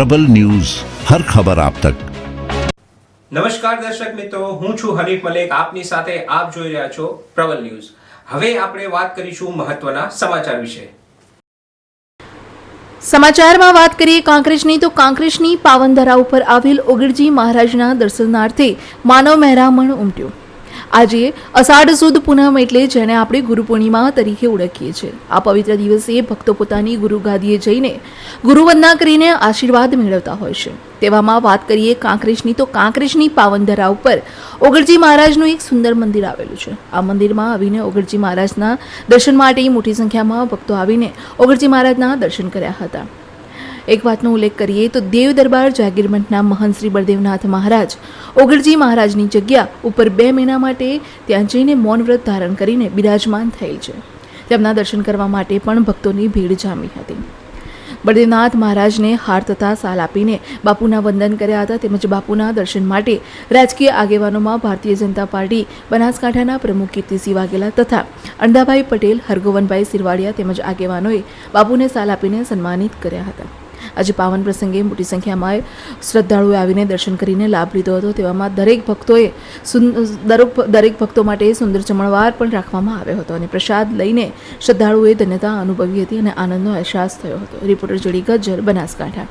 પ્રબલ news હર ખબર આપ તક. નમસ્કાર દર્શક મિત્રો હું છું હરીફ મલેક આપની સાથે આપ જોઈ રહ્યા છો પ્રબલ ન્યૂઝ. હવે આપણે વાત કરીશું મહત્વના સમાચાર વિશે. સમાચારમાં વાત કરીએ કાંકરેજની તો કાંકરેજની પાવનધરા ઉપર આવેલ ઓગળજી મહારાજના દર્શનાર્થે માનવ મહેરામણ ઉમટ્યું. આજે અષાઢ સુદ પૂનમ એટલે જેને આપણે ગુરુ પૂર્ણિમા તરીકે ઓળખીએ છીએ. આ પવિત્ર દિવસે ભક્તો પોતાની ગુરુ ગાદીએ જઈને ગુરુવંદના કરીને આશીર્વાદ મેળવતા હોય છે. તેવામાં વાત કરીએ કાંકરેજની, તો કાંકરેજની પાવનધરા ઉપર ઓગળજી મહારાજનું એક સુંદર મંદિર આવેલું છે. આ મંદિરમાં આવીને ઓગળજી મહારાજના દર્શન માટે મોટી સંખ્યામાં ભક્તો આવીને ઓગળજી મહારાજના દર્શન કર્યા હતા. એક વાતનો ઉલ્લેખ કરીએ તો દેવ દરબાર જાગીર મહંત શ્રી બળદેવનાથ મહારાજ ઓગળજી મહારાજની જગ્યા ઉપર બે મહિના માટે ત્યાં જઈને મૌન વ્રત ધારણ કરીને બિરાજમાન થયેલ છે. તેમના દર્શન કરવા માટે પણ ભક્તોની ભીડ જામી હતી. બળદેવનાથ મહારાજને હાર તથા સાલ આપીને બાપુના વંદન કર્યા હતા તેમજ બાપુના દર્શન માટે રાજકીય આગેવાનોમાં ભારતીય જનતા પાર્ટી, બનાસકાંઠાના પ્રમુખ કીર્તિસિંહ વાઘેલા તથા અંડાભાઈ પટેલ, હરગોવનભાઈ સિરવાડિયા તેમજ આગેવાનોએ બાપુને સાલ આપીને સન્માનિત કર્યા હતા. આજે પાવન પ્રસંગે મોટી સંખ્યામાં શ્રદ્ધાળુએ આવીને દર્શન કરીને લાભ લીધો હતો. તેવામાં દરેક ભક્તોએ દરેક દરેક ભક્તો માટે સુંદર જમણવાર પણ રાખવામાં આવ્યો હતો અને પ્રસાદ લઈને શ્રદ્ધાળુઓએ ધન્યતા અનુભવી હતી અને આનંદનો અહેસાસ થયો હતો. રિપોર્ટર જોડી ગજ્જર બનાસકાંઠા.